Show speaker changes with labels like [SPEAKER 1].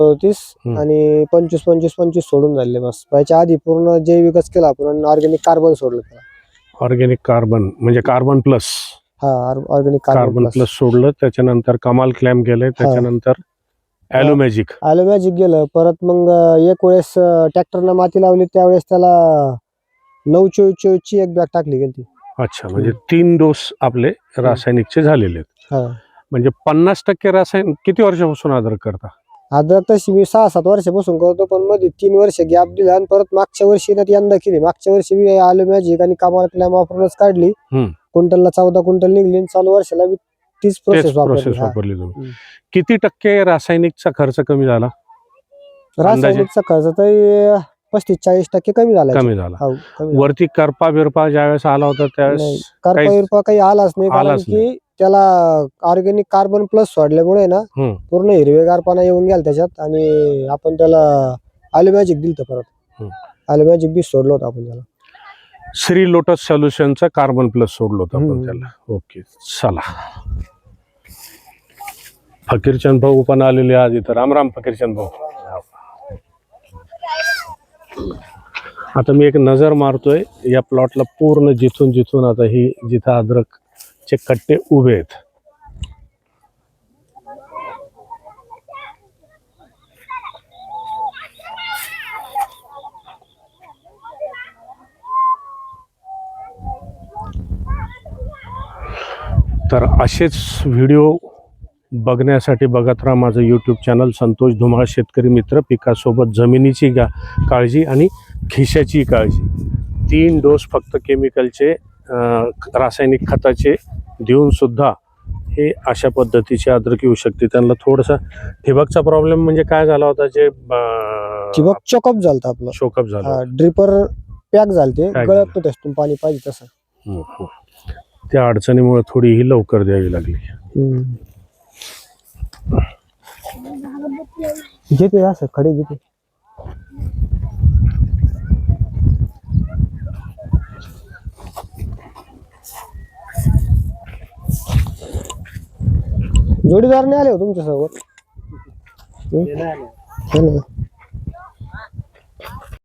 [SPEAKER 1] तीस. आणि पंचवीस पंचवीस पंचवीस सोडून झाले बस. याच्या आधी पूर्ण जैविकच केला आपण आणि ऑर्गॅनिक कार्बन सोडलं त्याला.
[SPEAKER 2] ऑर्गॅनिक कार्बन म्हणजे कार्बन प्लस
[SPEAKER 1] हा ऑर्गॅनिक
[SPEAKER 2] कार्बन
[SPEAKER 1] कार्बन
[SPEAKER 2] प्लस सोडलं त्याच्यानंतर कमाल क्लॅम गेले त्याच्यानंतर ॲलोमॅजिक
[SPEAKER 1] ॲलोमॅजिक गेलं परत मग एक वेळेस ट्रॅक्टरनं माती लावली त्यावेळेस त्याला नऊ चोवीस चोवीसची एक बॅग टाकली गेली
[SPEAKER 2] अच्छा म्हणजे तीन डोस आपले रासायनिकचे झालेले आहेत.
[SPEAKER 1] हा.
[SPEAKER 2] म्हणजे पन्नास टक्के रासायनिक किती वर्षापासून अद्रक करता?
[SPEAKER 1] अद्रक तशी मी सहा सात वर्षापासून करतो पण मध्ये तीन वर्ष गॅप दिला आणि परत मागच्या वर्षी ना ती यंदा केली. मागच्या वर्षी मी आलो मॅजिक आणि कामाला क्लॅम वापरूनच काढली. क्विंटलला चौदा क्विंटल निघली आणि चालू वर्षाला मी तीच प्रोसेस वापरली.
[SPEAKER 2] प्रोसेस. वापरली तुम्ही. किती टक्के रासायनिकचा खर्च कमी झाला?
[SPEAKER 1] रासायनिकचा खर्च तरी पस्तीस चाळीस टक्के कमी झाला
[SPEAKER 2] कमी झाला.
[SPEAKER 1] हो, कमी झाला.
[SPEAKER 2] वरती करपा बिरपा ज्यावेळेस आला होता त्यावेळेस
[SPEAKER 1] करपा बिरपा काही आलाच नाही कारण
[SPEAKER 2] आलाच
[SPEAKER 1] की त्याला ऑर्गॅनिक कार्बन प्लस सोडल्यामुळे ना
[SPEAKER 2] हम्म.
[SPEAKER 1] पूर्ण हिरवेगारपणा येऊन गेला त्याच्यात आणि आपण त्याला आलोमॅजिक दिलं परत.
[SPEAKER 2] हम्म.
[SPEAKER 1] बी सोडलं होतं आपण त्याला.
[SPEAKER 2] श्री लोटस सोल्युशनचं कार्बन प्लस सोडलं होतं आपण
[SPEAKER 1] हम्म.
[SPEAKER 2] त्याला. ओके चला. फकीरचंद भाऊ पण आलेले आज इथं. राम राम फकीरचंद भाऊ. आता मी एक नजर मारतोय. या प्लॉटला पूर्ण जिथून जिथून आता ही जिथं चे कट्टे उभे आहेत. तर असेच व्हिडिओ बघण्यासाठी बघत राहा माझं यूट्यूब चॅनल संतोष धुमाळ शेतकरी मित्र. पिकासोबत जमिनीची गा काळजी आणि खिशाची काळजी. तीन डोस फक्त केमिकलचे रासायनिक खताचे देऊन सुद्धा हे अशा पद्धतीचे अद्रक येऊ शकते. त्यांना थोडंसं ठिबकचा प्रॉब्लेम म्हणजे काय झाला होता जे
[SPEAKER 1] ठिबक चॉकअप झालं आपलं.
[SPEAKER 2] शोकअप झालं
[SPEAKER 1] ड्रिपर पॅक झालते. गळत. नव्हते त्यातून पाणी पाहिजे तसं.
[SPEAKER 2] हम्म, हम्म. त्या अडचणीमुळे थोडी ही लवकर द्यावी लागली.
[SPEAKER 1] घेते असं खडे घेते जोडीदार नाही आले हो तुमच्यासोबत हम्म? हो ना.